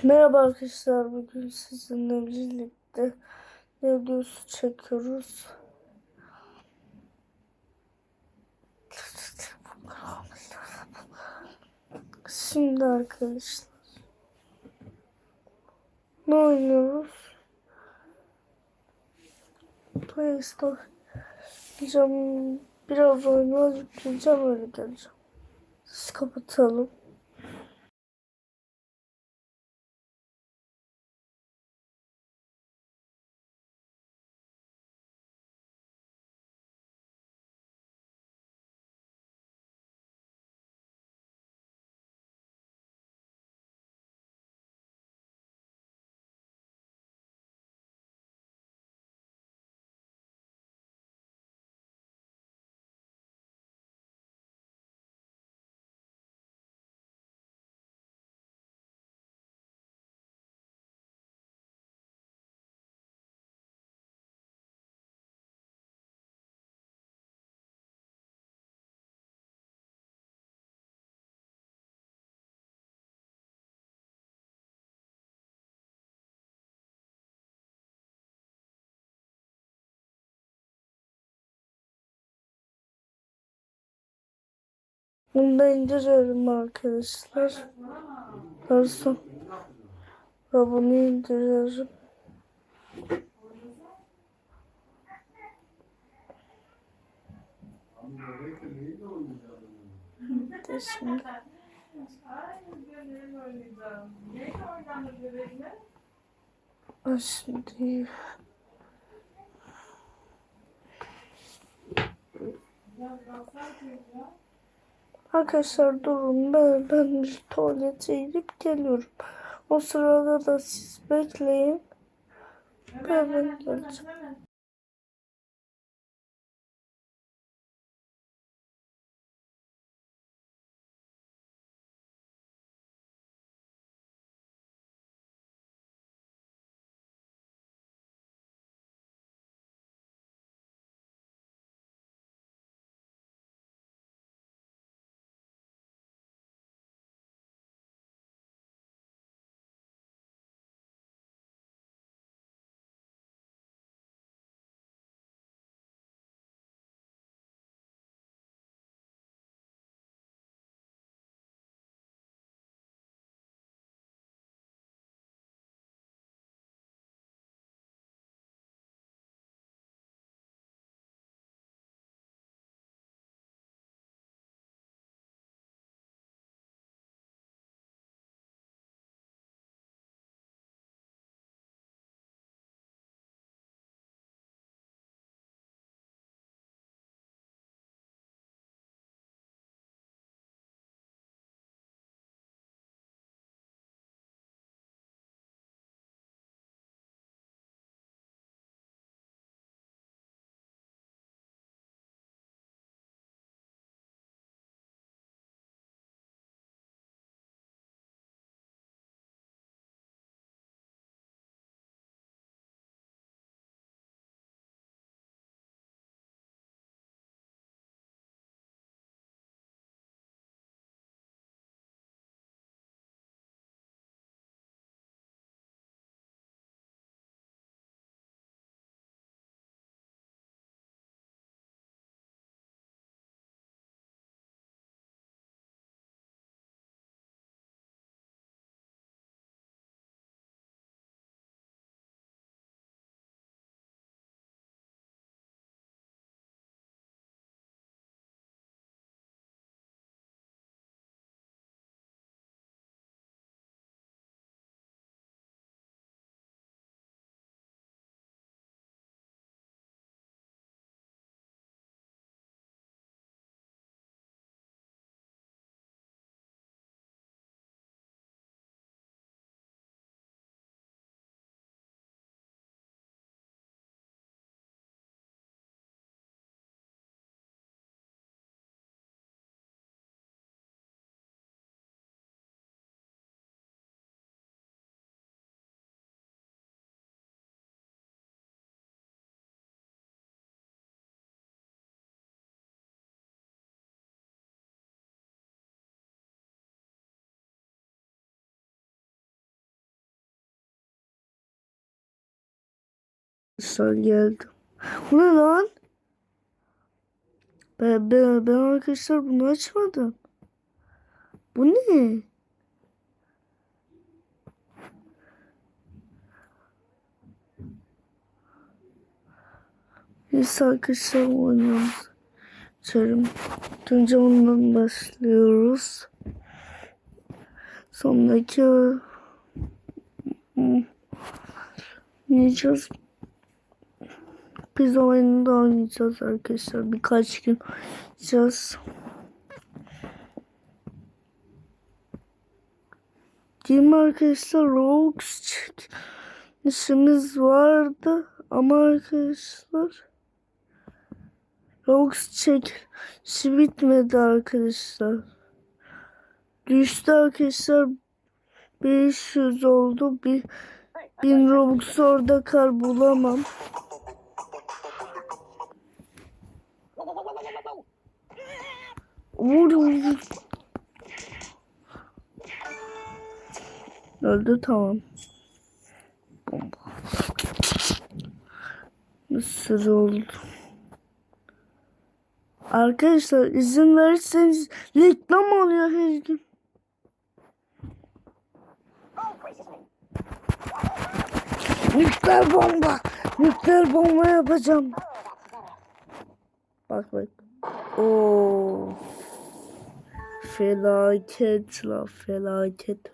Merhaba arkadaşlar. Bugün sizinle birlikte videosu çekiyoruz. Şimdi arkadaşlar ne oynuyoruz? Play Store Gideceğim, biraz oyunu yükleyeceğim öyle geleceğim. Siz kapatalım. Bunu da indiriyorum arkadaşlar. Pardon. Bunu indiriyorum. Şimdi. Şimdi Arkadaşlar durun ben, ben bir tuvalete gidip geliyorum. O sırada da siz bekleyin. Ben, ben geleceğim. Arkadaşlar geldim. Bu ne lan? Ben, ben, ben arkadaşlar bunu açmadım. Bu ne? Neyse arkadaşlar oynuyoruz. Açarım. Önce ondan başlıyoruz. Sondaki Hmm. oynayacağız. Biz oyunu da oynayacağız arkadaşlar. Birkaç gün oynayacağız. Değil mi arkadaşlar? Roblox işimiz vardı ama arkadaşlar Roblox çekişi bitmedi arkadaşlar. Düştü arkadaşlar 500 oldu. Bir bin Robux orada kar bulamam. Vur vur. Öldü tamam. Bomba. Mısır oldu. Arkadaşlar izin verirseniz reklam oluyor her gün. Nükleer bomba. Nükleer bomba yapacağım. Bak bak. Oo. Felaket la felaket.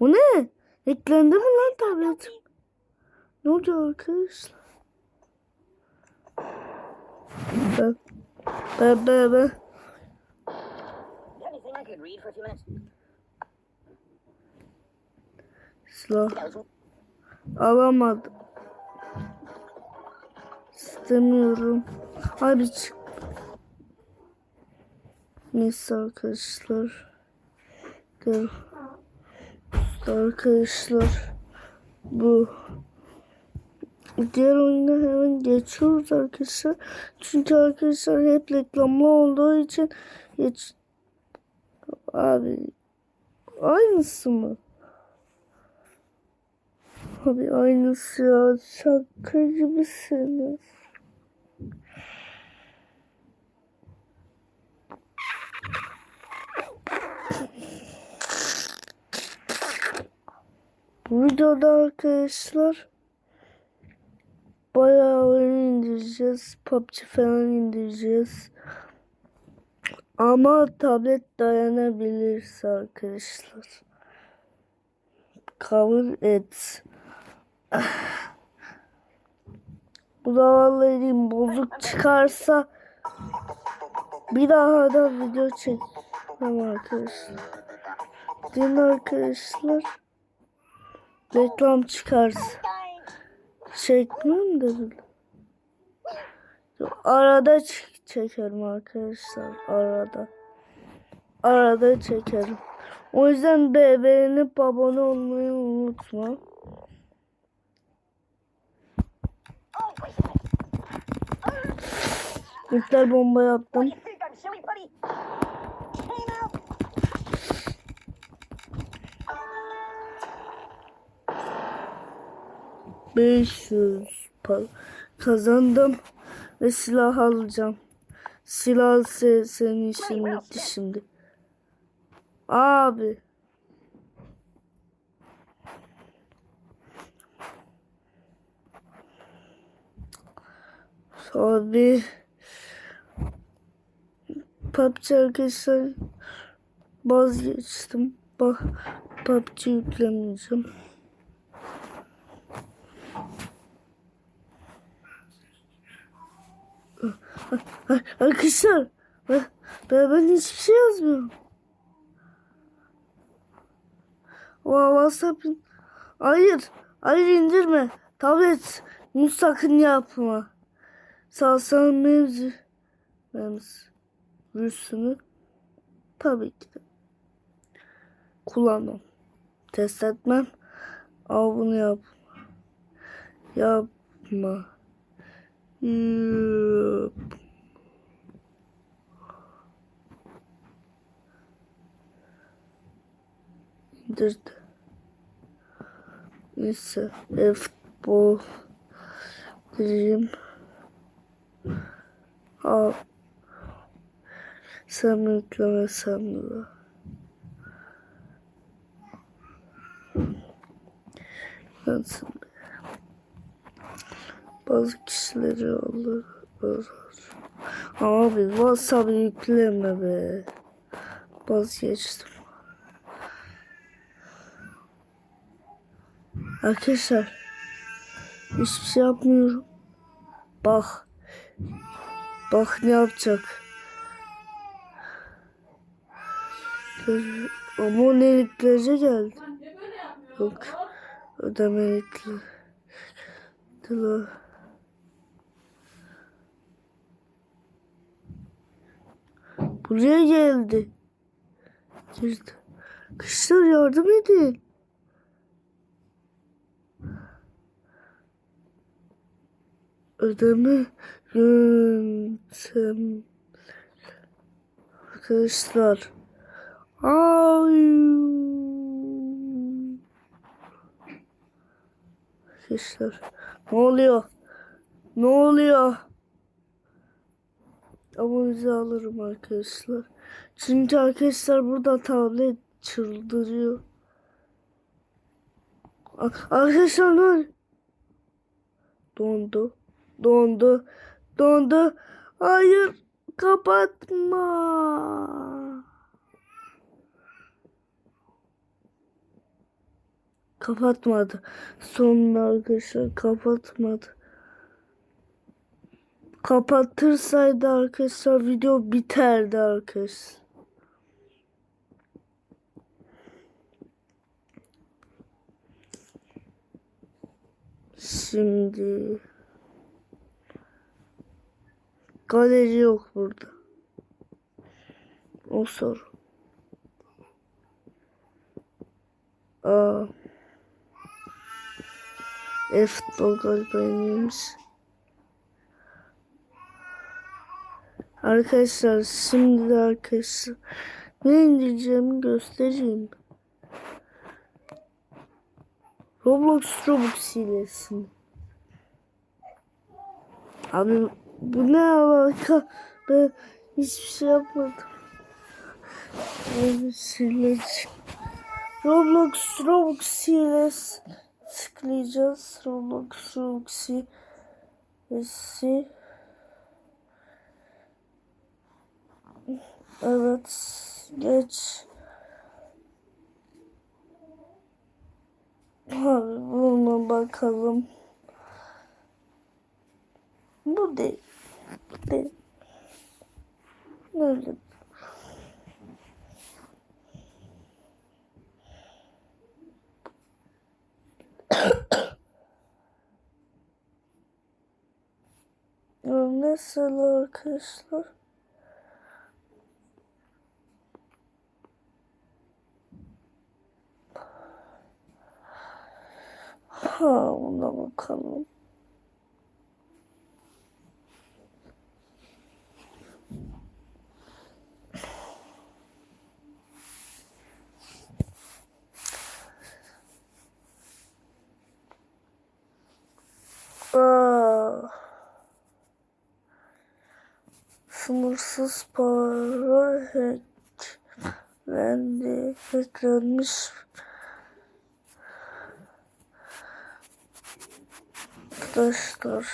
O ne? Eklendi mi lan tabletim? Ne oldu arkadaşlar? Be be be be. You have İstemiyorum. Abi çık. Neyse arkadaşlar. Gel. Arkadaşlar. Bu. Diğer oyuna hemen geçiyoruz arkadaşlar. Çünkü arkadaşlar hep reklamlı olduğu için geç. Abi aynısı mı? Abi aynısı ya. Şaka gibisiniz. Bu videoda arkadaşlar bayağı oyun indireceğiz. PUBG falan indireceğiz. Ama tablet dayanabilirse arkadaşlar. Kabul et. Bu diyeyim, bozuk çıkarsa bir daha da video çekmem arkadaşlar. Din arkadaşlar reklam çıkarsa çekmem de. Arada çekerim arkadaşlar arada. Arada çekerim. O yüzden be beğenip abone olmayı unutma. Nükleer bomba yaptım. 500 pa- kazandım ve silah alacağım. Silah se- senin işin bitti şimdi. Abi. Abi. PUBG arkadaşlar vazgeçtim. Bak PUBG yüklemeyeceğim. Arkadaşlar ben, ben, hiçbir şey yazmıyorum. WhatsApp Hayır. Hayır indirme. Tablet. Bunu sakın yapma. Salsal mevzi. Mevzi. Virüsünü. Tabii ki de. Kullanmam. Test etmem. Ama bunu yapma. Yapma. Yap. indirdi. Neyse. E-futbol. Gireyim. Al. Sen de. Ben sana bazı kişileri alır. Abi WhatsApp yükleme be. Vazgeçtim. Arkadaşlar hiçbir şey yapmıyorum. Bak. Bak ne yapacak. Abonelikleri geldi. Yok. Ödemelikli. Dur. Buraya geldi. Girdi. Kışlar yardım edin. Ödeme yöntem. Arkadaşlar. Arkadaşlar. Ne oluyor? Ne oluyor? Abonize alırım arkadaşlar. Çünkü arkadaşlar burada tablet çıldırıyor. Arkadaşlar ne? Dondu. Dondu. Dondu. Hayır. Kapatma. Kapatmadı. Sonunda arkadaşlar kapatmadı. Kapatırsaydı arkadaşlar video biterdi arkadaşlar. Şimdi galeri yok burada. O soru. Aa. E-futbol galiba yenilmiş. Arkadaşlar şimdi de arkadaşlar ne indireceğimi göstereyim. Roblox Robux hilesini. Abi bu ne alaka? Ben hiçbir şey yapmadım. Ben sileceğim. Roblox Robux hilesi tıklayacağız. Roblox Robux hilesi. Evet. Geç. Abi buna bakalım. Bu değil. Bu değil. Öyle. Mesela arkadaşlar. Ha buna bakalım. Aa. Sınırsız para hacklendi. Hacklenmiş. Arkadaşlar.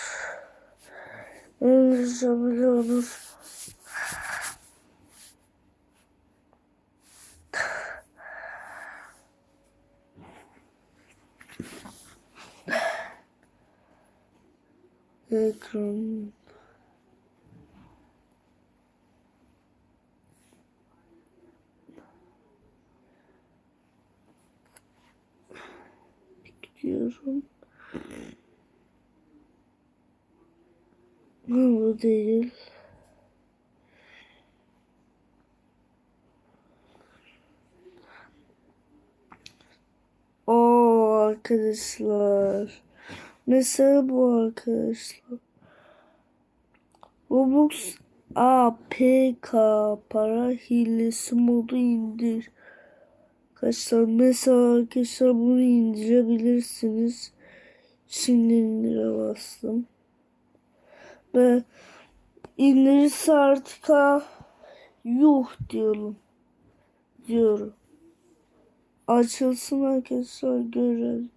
İngilizce biliyorsunuz. Ekran. Gidiyorum. Ha, bu değil. Oo arkadaşlar. Mesela bu arkadaşlar. Roblox APK para hilesi modu indir. Mesela arkadaşlar bunu indirebilirsiniz. Şimdi indire bastım. Ve indirirse artık ha, yuh diyorum. Diyorum. Açılsın arkadaşlar görelim.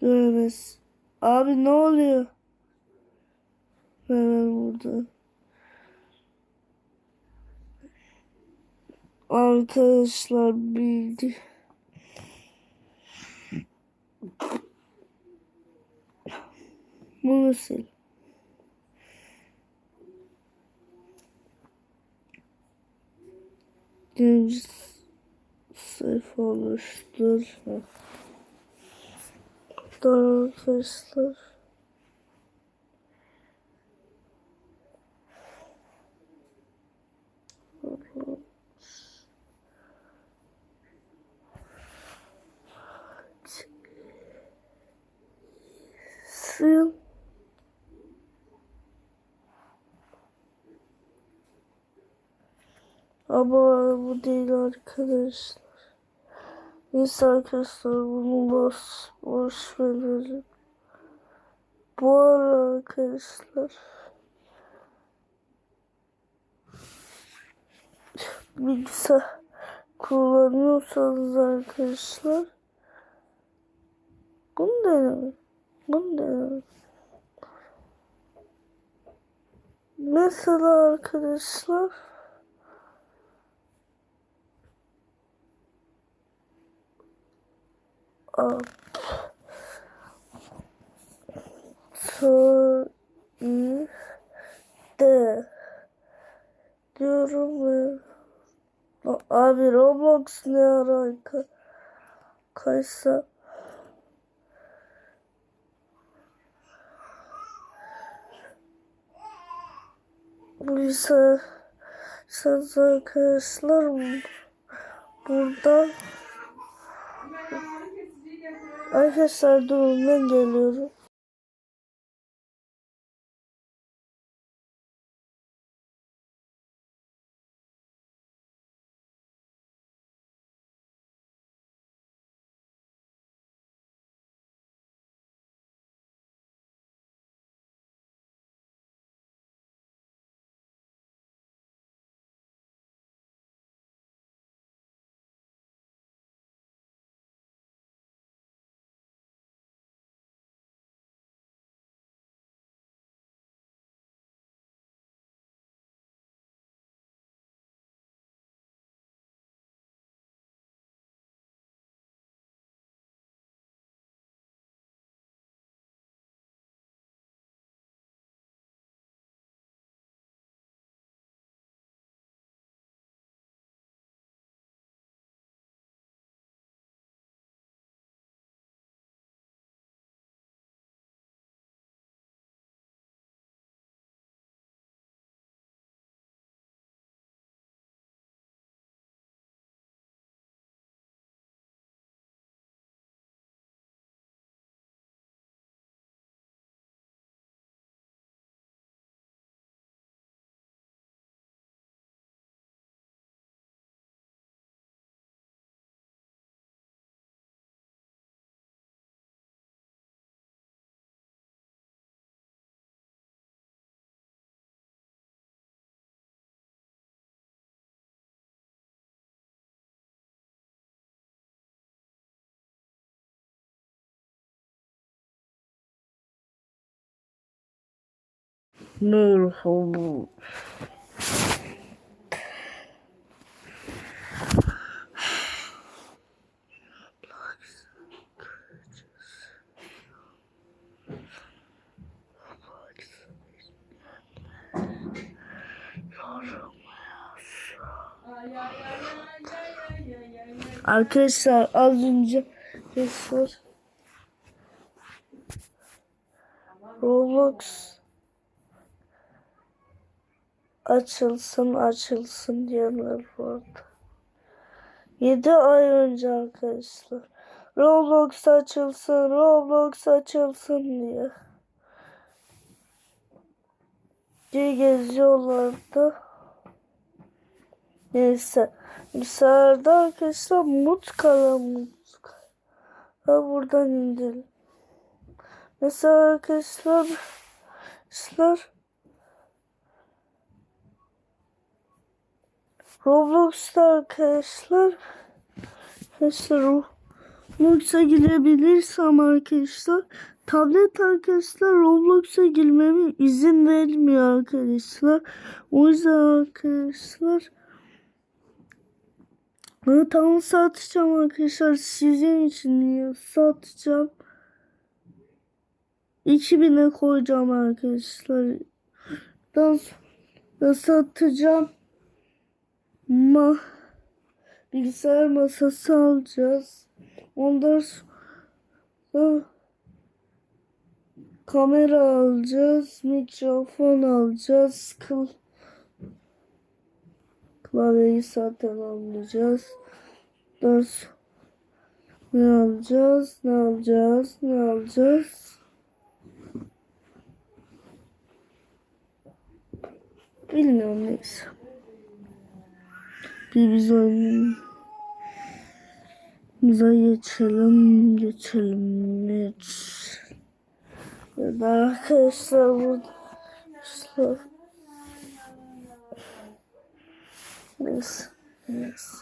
Göremez. Abi ne oluyor? Hemen burada. Arkadaşlar bildi. Bunu sil. Birinci sayfa oluştur. Doğru arkadaşlar. Sil. Ama bu değil arkadaşlar. Neyse arkadaşlar bunu boş, boş verelim. Bu ara arkadaşlar. Bilgisayar kullanıyorsanız arkadaşlar. Bunu denemeyin. Bunu. Mesela arkadaşlar. Up. So diyorum ve abi Roblox ne ara kaysa Lise siz arkadaşlar burada Arkadaşlar durun ben geliyorum. Merhaba. Arkadaşlar az önce Roblox açılsın açılsın diyorlar bu arada. 7 ay önce arkadaşlar. Roblox açılsın, Roblox açılsın diye. Diye geziyorlardı. Neyse. Bilgisayarda arkadaşlar mutkala mutkala. Buradan indirelim. Mesela arkadaşlar arkadaşlar Roblox'ta arkadaşlar arkadaşlar Roblox'a girebilirsem arkadaşlar tablet arkadaşlar Roblox'a girmeme izin vermiyor arkadaşlar. O yüzden arkadaşlar ben tam satacağım arkadaşlar sizin için satacağım. 2000'e koyacağım arkadaşlar. Daha sonra satacağım. Ma bilgisayar masası alacağız. Ondan sonra kamera alacağız. Mikrofon alacağız. Kıl klavyeyi zaten alacağız. Daha sonra ne alacağız? Ne alacağız? Ne alacağız? Bilmiyorum neyse. Bir biz oyunumuza geçelim, geçelim, geç. Ya da arkadaşlar burada arkadaşlar. Neyse, neyse.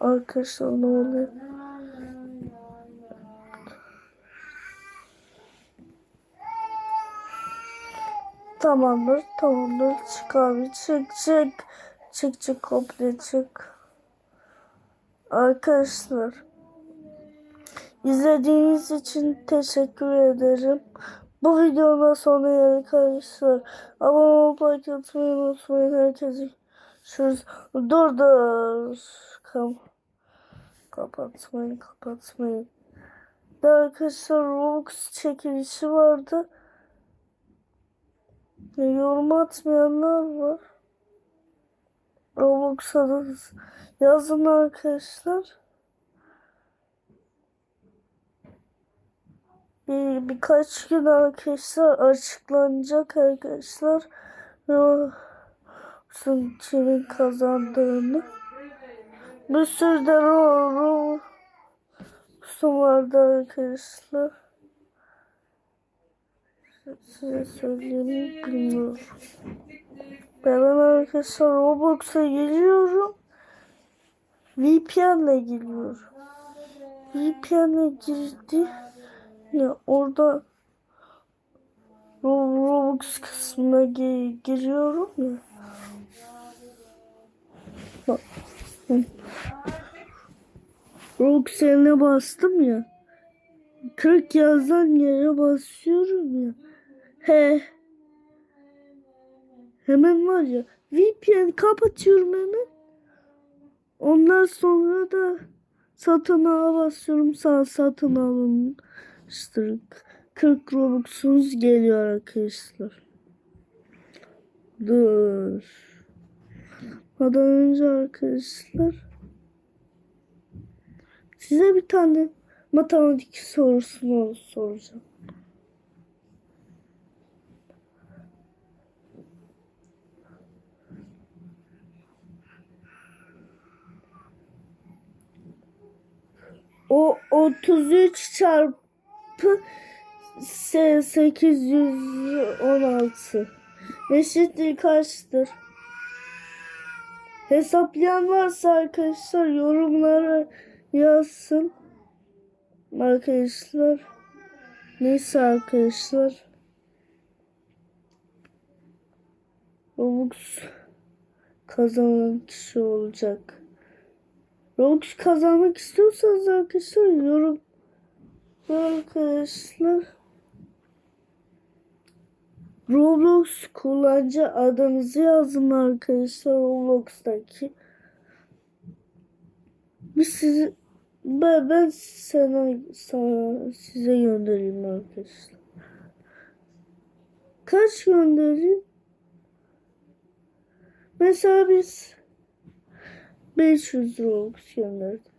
Arkadaşlar ne oluyor? Tamamdır, tamamdır. Çık abi, çık, çık. Çık, çık, komple çık. Arkadaşlar, izlediğiniz için teşekkür ederim. Bu videodan sonra arkadaşlar abone olmayı atmayı unutmayın. Herkese görüşürüz. Dur dur. Kam kapatmayın, kapatmayın. De Arkadaşlar Robux çekilişi vardı. Ya, Yorum atmayanlar var. Robux'a da yazın arkadaşlar. Bir, birkaç gün arkadaşlar açıklanacak arkadaşlar. Robux'un kimin kazandığını. Bir sürü de ro, ro, Robux'um vardı arkadaşlar. Size söyleyeyim bilmiyorum. Ben arkadaşlar Roblox'a giriyorum. VPN'le giriyorum. VPN'le girdi. Ya orada Ro- Roblox kısmına gi- giriyorum ya. Bak. Roblox yerine bastım ya. 40 yazan yere basıyorum ya. He. Hemen var ya VPN kapatıyorum hemen. Ondan sonra da satın ala basıyorum. Sağ satın alın. İşte 40 Robux'unuz geliyor arkadaşlar. Dur. Ondan önce arkadaşlar size bir tane matematik sorusunu soracağım. O 33 çarpı se- 816 eşittir kaçtır? Hesaplayan varsa arkadaşlar yorumlara yazsın. Arkadaşlar. Neyse arkadaşlar. Robux kazanan kişi olacak. Robux kazanmak istiyorsanız arkadaşlar yorum arkadaşlar Roblox kullanıcı adınızı yazın arkadaşlar Roblox'taki. Biz sizi ben, ben sana, sana size göndereyim arkadaşlar. Kaç göndereyim? Mesela biz 500 Robux gönderdik.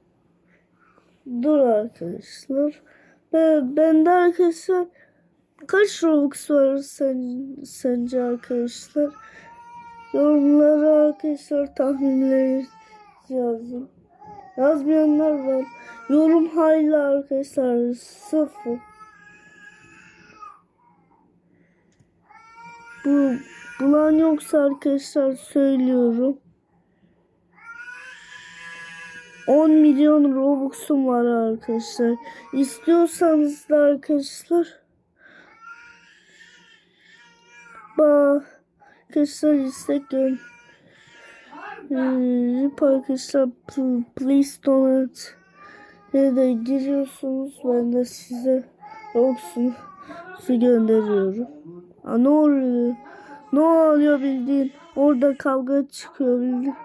dur arkadaşlar. Ben, bende arkadaşlar kaç Robux var sen, sence arkadaşlar? Yorumlara arkadaşlar tahminleri yazın. Yazmayanlar var. Yorum hala arkadaşlar sıfır. Bu bulan yoksa arkadaşlar söylüyorum. 10 milyon Robux'um var arkadaşlar. İstiyorsanız da arkadaşlar bak arkadaşlar istek gön ee, arkadaşlar please donate ya da giriyorsunuz ben de size Robux'u gönderiyorum. Aa, ne oluyor? Ne oluyor bildiğin? Orada kavga çıkıyor bildiğin.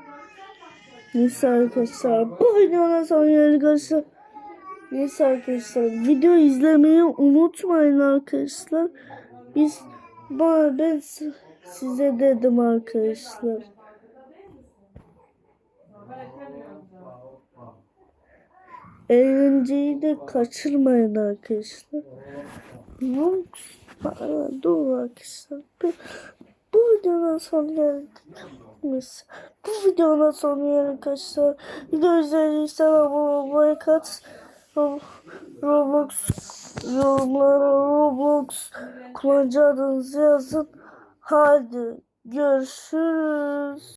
Neyse arkadaşlar bu videodan sonra arkadaşlar Neyse arkadaşlar video izlemeyi unutmayın arkadaşlar. Biz bana ben si- size dedim arkadaşlar. Eğlenceyi de kaçırmayın arkadaşlar. Dur arkadaşlar. Bu- sonra geldik. Neyse. Bu videodan sonra yani arkadaşlar. Video izlediyseniz abone olmayı kat. Ro- Roblox yorumlara Roblox kullanıcı adınızı yazın. Hadi görüşürüz.